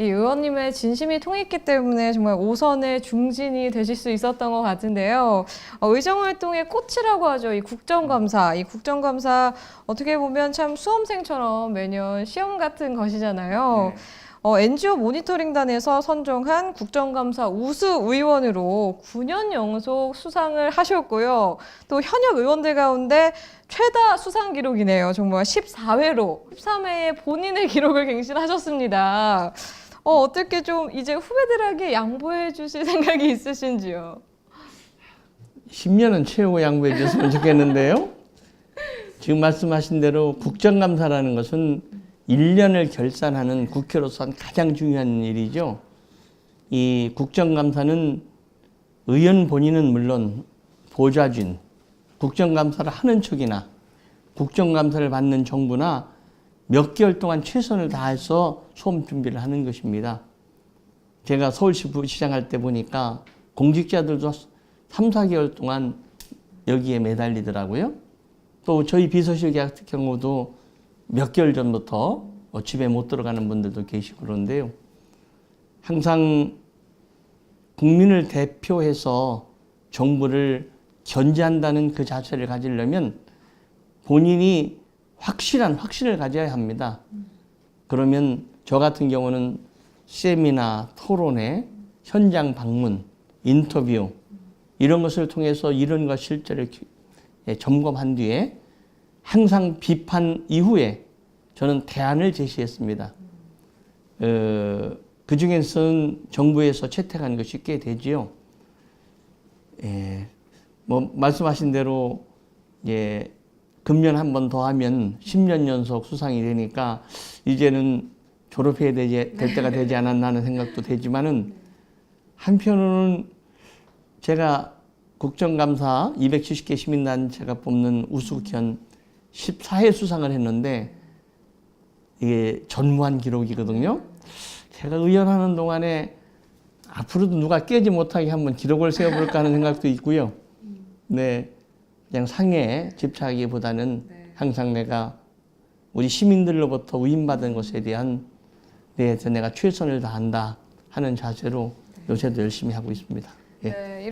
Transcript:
이 의원님의 진심이 통했기 때문에 정말 오선의 중진이 되실 수 있었던 것 같은데요. 어, 의정활동의 꽃이라고 하죠. 이 국정감사. 이 국정감사 어떻게 보면 참 수험생처럼 매년 시험 같은 것이잖아요. 어, NGO 모니터링단에서 선정한 국정감사 우수 의원으로 9년 연속 수상을 하셨고요. 또 현역 의원들 가운데 최다 수상 기록이네요. 정말 14회로 13회에 본인의 기록을 갱신하셨습니다. 어, 어떻게 좀 이제 후배들에게 양보해 주실 생각이 있으신지요? 10년은 채우고 양보해 줬으면 좋겠는데요. 지금 말씀하신 대로 국정감사라는 것은 1년을 결산하는 국회로서는 가장 중요한 일이죠. 이 국정감사는 의원 본인은 물론 보좌진, 국정감사를 하는 척이나 국정감사를 받는 정부나 몇 개월 동안 최선을 다해서 수험 준비를 하는 것입니다. 제가 서울시 부시장 할 때 보니까 공직자들도 3, 4개월 동안 여기에 매달리더라고요. 또 저희 비서실 같은 경우도 몇 개월 전부터 어, 집에 못 들어가는 분들도 계시고 그런데요. 항상 국민을 대표해서 정부를 견제한다는 그 자세를 가지려면 본인이 확실한 확신을 가져야 합니다. 그러면 저 같은 경우는 세미나, 토론회, 현장 방문, 인터뷰 이런 것을 통해서 이론과 실제를 기- 예, 점검한 뒤에 항상 비판 이후에 저는 대안을 제시했습니다. 어, 그 중에서는 정부에서 채택한 것이 꽤 되지요. 예, 뭐 말씀하신 대로 예, 금년 한 번 더 하면 10년 연속 수상이 되니까 이제는 졸업해야 되지, 될 때가 되지 않았나 하는 생각도 되지만은 한편으로는 제가 국정감사 270개 시민단체가 뽑는 우수국회의원 14회 수상을 했는데 이게 전무한 기록이거든요. 제가 의원하는 동안에 앞으로도 누가 깨지 못하게 한번 기록을 세워볼까 하는 생각도 있고요. 네, 그냥 상에 집착하기보다는 항상 내가 우리 시민들로부터 위임받은 것에 대한 네, 내가 최선을 다한다 하는 자세로 요새도 열심히 하고 있습니다. 예. 네,